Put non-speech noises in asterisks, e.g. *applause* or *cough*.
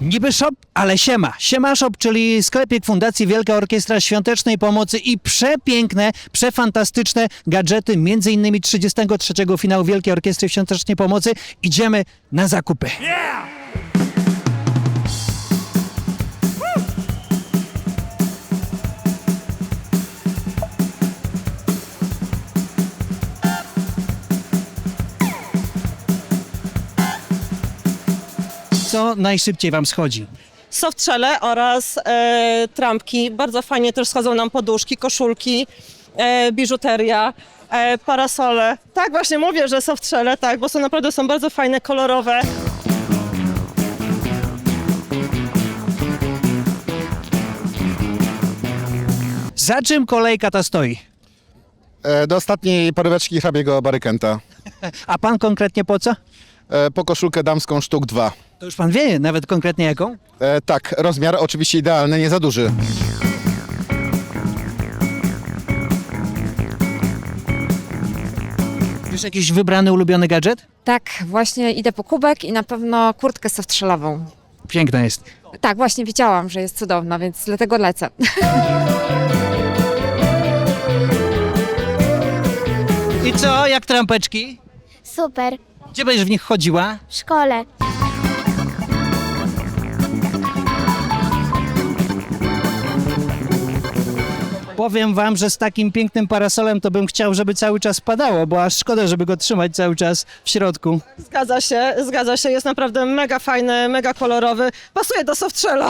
Niby shop, ale siema. Siema Shop, czyli sklepik Fundacji Wielka Orkiestra Świątecznej Pomocy i przepiękne, przefantastyczne gadżety, między innymi 33. finału Wielkiej Orkiestry Świątecznej Pomocy. Idziemy na zakupy. Co najszybciej wam schodzi? softshelle oraz e, trampki. Bardzo fajnie też schodzą nam poduszki, koszulki, e, biżuteria, e, parasole. Tak, właśnie mówię, że softshelle, tak, bo są naprawdę są bardzo fajne, kolorowe. Za czym kolejka ta stoi? E, Do ostatniej poryweczki hrabiego Barykenta. *laughs* A pan konkretnie po co? E, Po koszulkę damską sztuk 2. To już pan wie, nawet konkretnie jaką? E, Tak, rozmiar oczywiście idealny, nie za duży. Już jakiś wybrany, ulubiony gadżet? Tak, właśnie idę po kubek i na pewno kurtkę softshellową. Piękna jest. Tak, właśnie widziałam, że jest cudowna, więc dlatego lecę. I co, jak trampeczki? Super. Gdzie będziesz w nich chodziła? W szkole. Powiem wam, że z takim pięknym parasolem to bym chciał, żeby cały czas padało, bo aż szkoda, żeby go trzymać cały czas w środku. Zgadza się, zgadza się, jest naprawdę mega fajny, mega kolorowy. Pasuje do softshella.